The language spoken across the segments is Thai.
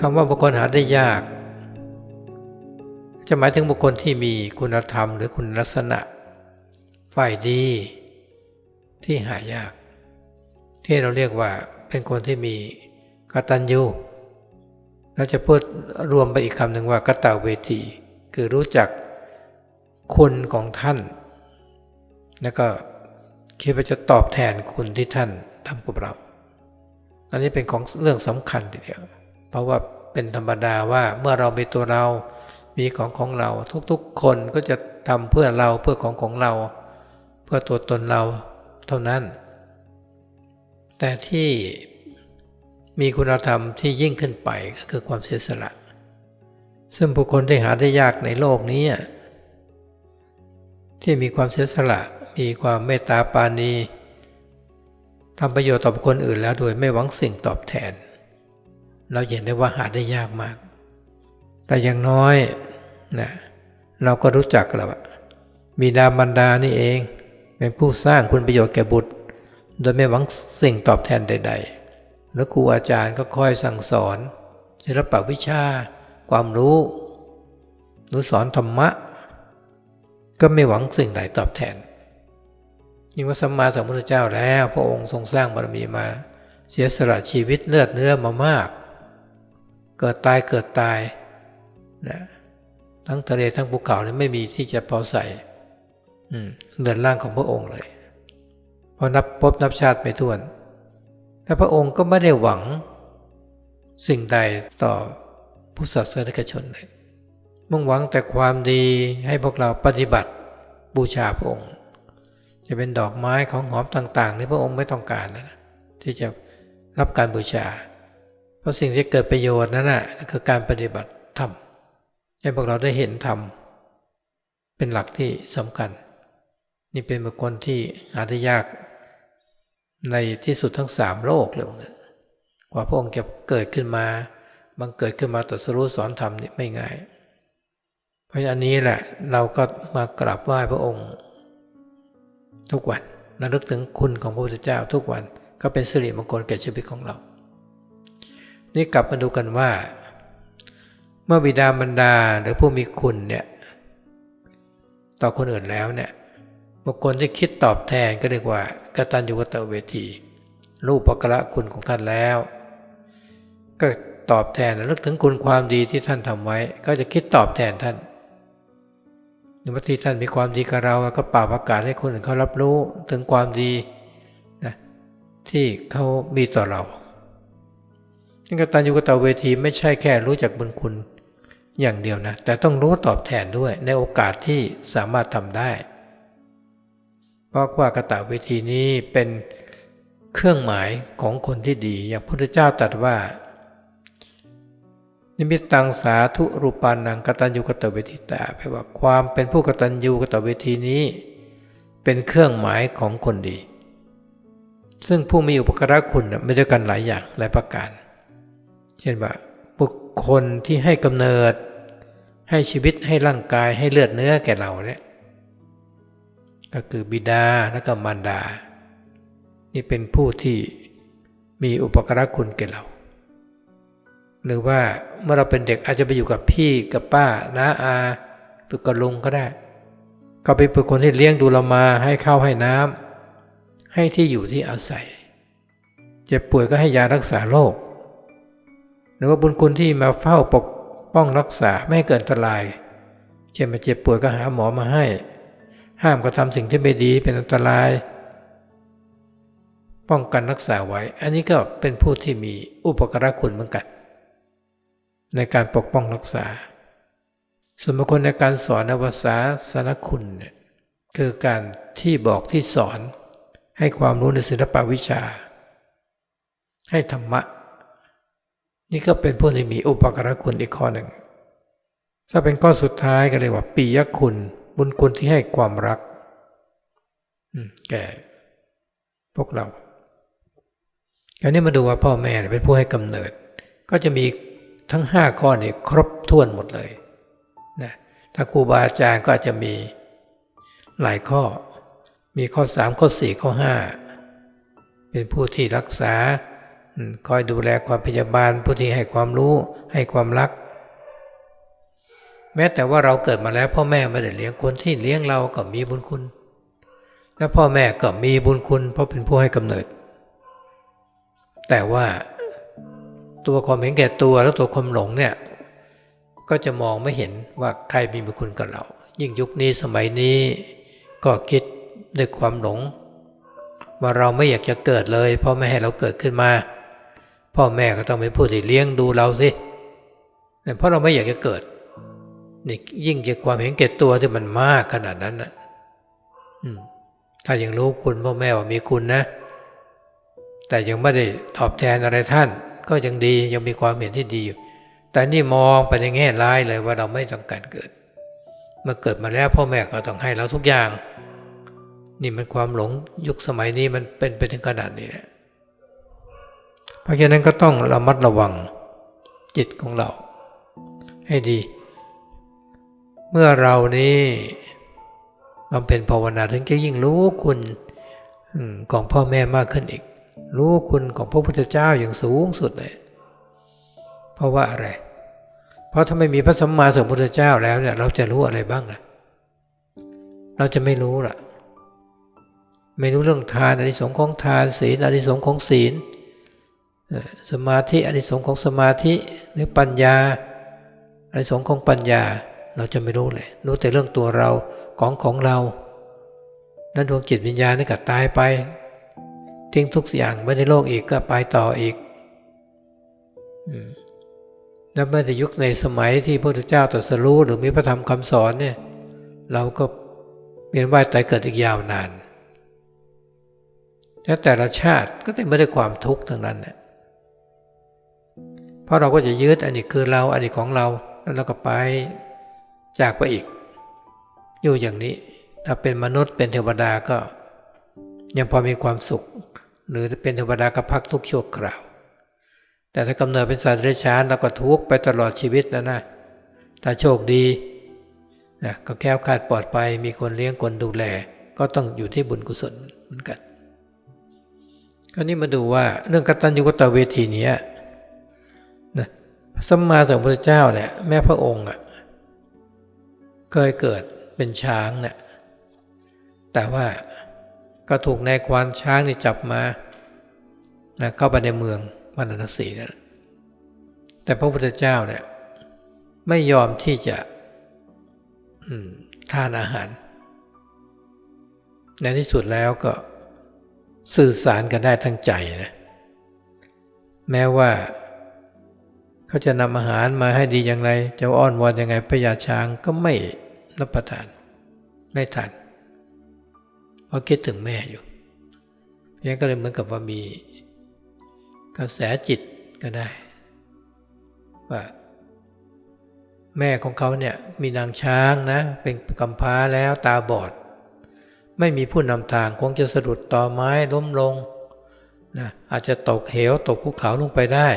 คำว่าบุคคลหาได้ยาก จะหมายถึงบุคคลที่มีคุณธรรมหรือคุณลักษณะ ฝ่ายดี ที่หายาก ที่เราเรียกว่าเป็นคนที่มีกตัญญูเราจะพูดรวมไปอีกคำหนึ่งว่ากตเวที คือรู้จักคุณของท่าน แล้วก็คิดว่าจะตอบแทนคุณที่ท่านทำกับเรา อันนี้เป็นของเรื่องสำคัญทีเดียว เพราะว่า เป็นธรรมดาว่าเมื่อเรามีตัวเรา มีของของเรา ทุกๆ คนก็จะทำเพื่อเราเพื่อของของเรา เพื่อตัวตนเราเท่านั้น แต่ที่มีคุณธรรมที่ยิ่งขึ้นไปก็คือความเสียสละ ซึ่งบุคคลที่หาได้ยากในโลกนี้ ที่มีความเสียสละ มีความเมตตาปานีทำประโยชน์ต่อบุคคลอื่นแล้วโดยไม่หวังสิ่งตอบแทน เราเห็นได้ว่าหาได้ยากมาก แต่อย่างน้อยนะเราก็รู้จักแล้วมีดามันดานี่เอง เป็นผู้สร้างคุณประโยชน์แก่บุตร โดยไม่หวังสิ่งตอบแทนใด ๆ แล้วครูอาจารย์ก็คอยสั่งสอน ศิลปวิชา ความรู้หรือสอนธรรมะ ก็ไม่หวังสิ่งใดตอบแทนยิ่งว่าสัมมาสัมพุทธเจ้าแล้ว พระองค์ทรงสร้างบารมีมา เสียสละชีวิตเลือดเนื้อมามาก เกิดตายเกิดตายนะทั้งทะเลทั้งภูเขาเนี่ยไม่มีที่จะพอใส่เลือนร่างของพระองค์เลยพอนับพบนับชาติไม่ถ้วนแต่พระองค์ก็ไม่ได้หวังสิ่งใดต่อผู้ศาสนิกชนเลยมุ่งหวังแต่ความดีให้พวกเราปฏิบัติบูชาพระองค์ จะเป็นดอกไม้ของหอมต่าง ๆ ที่พระองค์ไม่ต้องการนะที่จะรับการบูชา ราะสิ่งที่เกิดประโยชน์นั้นนะคือการปฏิบัติธรรมให้พวกเราได้เห็นธรรมเป็นหลักที่สำคัญ นี่เป็นบุคคลที่หาได้ยากในที่สุดทั้งสามโลกเลยกว่าพระองค์จะเกิดขึ้นมาบังเกิดขึ้นมาตรัสรู้สอนธรรมนี่ไม่ง่าย เพราะอันนี้แหละเราก็มากราบไหว้พระองค์ ทุกวันระลึกถึงคุณของพระพุทธเจ้าทุกวันก็เป็นสิริมงคลแก่ชีวิตของเรา นี่กลับมาดูกันว่า เมื่อบิดามารดาหรือผู้มีคุณเนี่ยต่อคนอื่นแล้วเนี่ยบุคคลที่คิดตอบแทนก็เรียกว่ากตัญญูกตเวทีรูปปกระคุณของท่านแล้ว ก็ตอบแทนนึกถึงคุณความดีที่ท่านทำไว้ ก็จะคิดตอบแทนท่านในวันที่ท่านมีความดีกับเราก็ป่าประกาศให้คนอื่นเขารับรู้ถึงความดีนะที่เขามีต่อเรา นี่กตัญญูกตเวทีไม่ใช่แค่รู้จักบุญคุณอย่างเดียวนะ แต่ต้องรู้ตอบแทนด้วยในโอกาสที่สามารถทำได้ เพราะว่ากตเวทีนี้เป็นเครื่องหมายของคนที่ดี อย่างพระพุทธเจ้าตรัสว่า นิมิตตังสาธุรูปานังกตัญญูกตเวทิตาแปลว่าความเป็นผู้กตัญญูกตเวทีนี้ เป็นเครื่องหมายของคนดี ซึ่งผู้มีอุปการะคุณไม่ด้กันหลายอย่างหลายประการ เช่นว่าบุคคลที่ให้กำเนิด ให้ชีวิตให้ร่างกายให้เลือดเนื้อแก่เราเนี่ยก็คือบิดาและก็มารดา นี่เป็นผู้ที่มีอุปการะคุณแก่เรา หรือว่าเมื่อเราเป็นเด็กอาจจะไปอยู่กับพี่กับป้าน้าอาฝึกกับลุงก็ได้ ก็ไปเป็นคนที่เลี้ยงดูเรามาให้ข้าวให้น้ำให้ที่อยู่ที่อาศัย เจ็บป่วยก็ให้ยารักษาโรค หรือว่าบุญคุณที่มาเฝ้าปกป้องรักษาไม่ให้เกิดอันตราย เช่นมาเจ็บป่วยก็หาหมอมาให้ ห้ามกระทำสิ่งที่ไม่ดีเป็นอันตราย ป้องกันรักษาไว้ อันนี้ก็เป็นผู้ที่มีอุปการะคุณเหมือนกัน ในการปกป้องรักษา ส่วนบุคคลในการสอนนวสาสนคุณเนี่ยคือการที่บอกที่สอนให้ความรู้ในศิลปวิชา ให้ธรรมะ นี่ก็เป็นผู้ที่มีอุปการคุณอีกข้อหนึ่ง ถ้าเป็นข้อสุดท้ายก็เรียกว่าปียคุณ บุญคุณที่ให้ความรักแก่พวกเราคราวนี้มาดูว่าพ่อแม่เป็นผู้ให้กำเนิด ก็จะมีทั้งห้าข้อนี้ครบถ้วนหมดเลยนะถ้าครูบาอาจารย์ก็จจะมีหลายข้อ มีข้อสามข้อสี่ข้อห้าเป็นผู้ที่รักษา คอยดูแลความพยาบาลผู้ที่ให้ความรู้ให้ความรัก แม้แต่ว่าเราเกิดมาแล้ว พ่อแม่ไม่ได้เลี้ยงคนที่เลี้ยงเราก็มีบุญคุณ และพ่อแม่ก็มีบุญคุณ เพราะเป็นผู้ให้กำเนิด แต่ว่าตัวความเห็นแก่ตัวและตัวความหลงเนี่ยก็จะมองไม่เห็นว่าใครมีบุญคุณกับเรา ยิ่งยุคนี้สมัยนี้ก็คิดด้วยความหลง ว่าเราไม่อยากจะเกิดเลยพ่อแม่ให้เราเกิดขึ้นมา พ่อแม่ก็ต้องเป็นผู้ที่เลี้ยงดูเราสิเพราะเราไม่อยากจะเกิดนี่ยิ่งจากความเห็นแก่ตัวที่มันมากขนาดนั้นนะถ้ายังรู้คุณพ่อแม่ว่ามีคุณนะ แต่ยังไม่ได้ตอบแทนอะไรท่าน ก็ยังดียังมีความเห็นที่ดีอยู่ แต่นี่มองไปในแง่ร้ายเลยว่าเราไม่ต้องการเกิดเมื่อเกิดมาแล้วพ่อแม่ก็ต้องให้เราทุกอย่าง นี่มันความหลงยุคสมัยนี้มันเป็นไปถึงขนาดนี้แหละ ราะฉะนั้นก็ต้องระมัดระวังจิตของเรา ให้ดี เมื่อเรานี้บำเพ็ญภาวนาถึงจะยิ่งรู้คุณของพ่อแม่มากขึ้นอีก รู้คุณของพระพุทธเจ้าอย่างสูงสุดเลย เพราะว่าอะไร เพราะถ้าไม่มีพระสัมมาสัมพุทธเจ้าแล้วเนี่ยเราจะรู้อะไรบ้างนะเราจะไม่รู้ล่ะ ไม่รู้เรื่องทานอนิสงส์ของทานศีลอนิสงส์ของศีล สมาธิอานิสงส์ของสมาธิหรือปัญญาอานิสงส์ของปัญญาเราจะไม่รู้เลยรู้แต่เรื่องตัวเราของของเรา นั้นดวงจิตวิญญาณนี่ก็ตายไป ทิ้งทุกอย่างไม่ในโลกอีกก็ไปต่ออีกแล้วเมื่อจะยุคในสมัยที่พระพุทธเจ้าตรัสรู้หรือมีพระธรรมคำสอนเนี่ยเราก็เวียนว่ายตายเกิดอีกยาวนานและแต่ละชาติก็เต็มไปด้วยความทุกข์ทั้งนั้นเนี่ย เพราะเราก็จะยึดอันนี้คือเราอันนี้ของเราแล้วเราก็ไปจากไปอีก อยู่อย่างนี้ ถ้าเป็นมนุษย์เป็นเทวดาก็ ยังพอมีความสุข หรือเป็นเทวดาก็พักทุกชั่วคราว แต่ถ้ากำเนิดเป็นสัตว์เดรัจฉานเราก็ทุกไปตลอดชีวิตนะนะถ้าโชคดีนะก็แค้วคาดปลอดภัยมีคนเลี้ยงคนดูแล ก็ต้องอยู่ที่บุญกุศลเหมือนกันคราวนี้มาดูว่าเรื่องกตัญญูกตเวทีเนี้ย สัมมาสัมพุทธเจ้าเนี่ยแม่พระองค์อะเคยเกิดเป็นช้างเนี่ยแต่ว่าก็ถูกนายควานช้างนี่จับมานะเข้าไปในเมืองพาราณสีนั่นแหละแต่พระพุทธเจ้าเนี่ยไม่ยอมที่จะทานอาหาร ในที่สุดแล้วก็สื่อสารกันได้ทั้งใจนะแม้ว่า เขาจะนำอาหารมาให้ดีอย่างไร จะอ้อนวอนยังไงพญาช้างก็ไม่รับประทาน ไม่ทานเพราะคิดถึงแม่อยู่เพราะฉะนั้นก็เลยเหมือนกับว่ามีกระแสจิตก็ได้ ว่า แม่ของเขาเนี่ยมีนางช้างนะ เป็นกำพร้าแล้วตาบอด ไม่มีผู้นำทางคงจะสะดุดต่อไม้ล้มลงนะอาจจะตกเหวตกภูเขาลงไปได้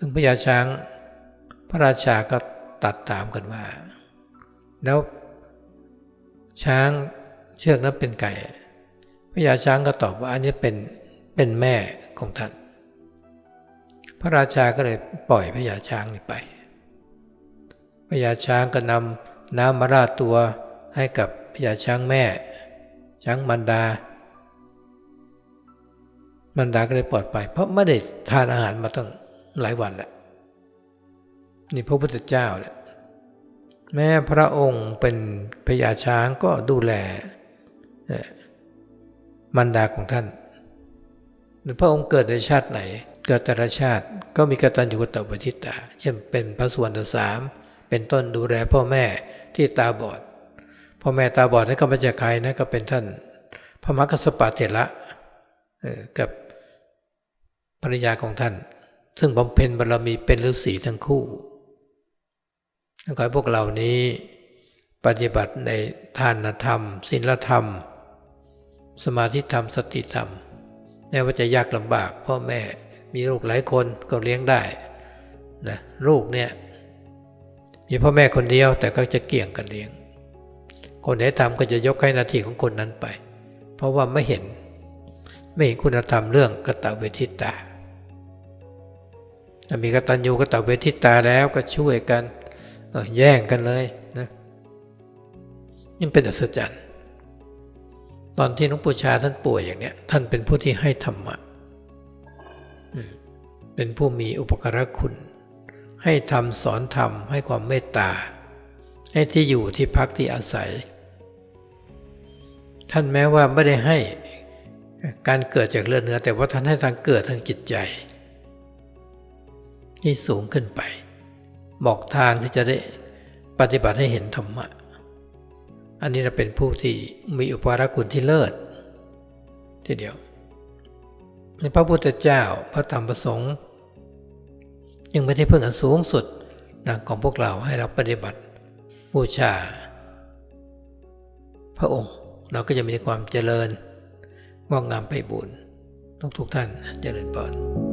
ซึ่งพญาช้างพระราชาก็ตัดถามกันว่า แล้วช้างเชือกนั้นเป็นไก่พญาช้างก็ตอบว่าอันนี้เป็นเป็นแม่ของท่าน พระราชาก็เลยปล่อยพญาช้างนี่ไปพญาช้างก็นำน้ำมาราดตัวให้กับพญาช้างแม่ ช้างมันดา มันดาก็เลยปลอดภัยเพราะไม่ได้ทานอาหารมาตั้ง หลายวันแล้วนี่พระพุทธเจ้าเนี่ยแม้พระองค์เป็นพญาช้างก็ดูแลมันดาของท่าน พระองค์เกิดในชาติไหน เกิดแต่ละชาติก็มีกตัญญูกตเวทิตาเช่นเป็นพระสวรรสาม เป็นต้นดูแลพ่อแม่ที่ตาบอด พ่อแม่ตาบอดนั่นก็มาจากใครนะก็เป็นท่านพระมรรคสปาเถระกับภรรยาของท่าน ซึ่งบำเพ็ญบารมีเป็นฤาษีทั้งคู่ขอให้พวกเรานี้ปฏิบัติในทานธรรมศีลธรรม สมาธิธรรมสติธรรมแม้ว่าจะยากลำบาก พ่อแม่มีลูกหลายคนก็เลี้ยงได้นะลูกเนี่ยมีพ่อแม่คนเดียวแต่ก็จะเกี่ยงกันเลี้ยง คนไหนทำก็จะยกให้หน้าที่ของคนนั้นไป เพราะว่าไม่เห็นไม่เห็นคุณธรรมเรื่องกตเวทิตา ถ้ามีกตัญญูกตเวทิตาแล้วก็ช่วยกันเออแย่งกันเลยนะนี่เป็นอัศจรรย์ตอนที่หลวงปู่ชาท่านป่วยอย่างเนี้ยท่านเป็นผู้ที่ให้ธรรมะเป็นผู้มีอุปการะคุณ ให้ทำสอนธรรมให้ความเมตตา ให้ที่อยู่ที่พักที่อาศัย ท่านแม้ว่าไม่ได้ให้การเกิดจากเลือดเนื้อ แต่ว่าท่านให้ทางเกิดทางจิตใจ ที่สูงขึ้นไป บอกทางที่จะได้ปฏิบัติให้เห็นธรรมะ อันนี้เราเป็นผู้ที่มีอุปการคุณที่เลิศทีเดียวในพระพุทธเจ้าพระธรรมประสงค์ ยังไม่ได้เพิ่งอันสูงสุดนะของพวกเราให้เราปฏิบัติบูชา พระองค์เราก็จะมีความเจริญงอกงามไปบุญทุกๆท่านเจริญพร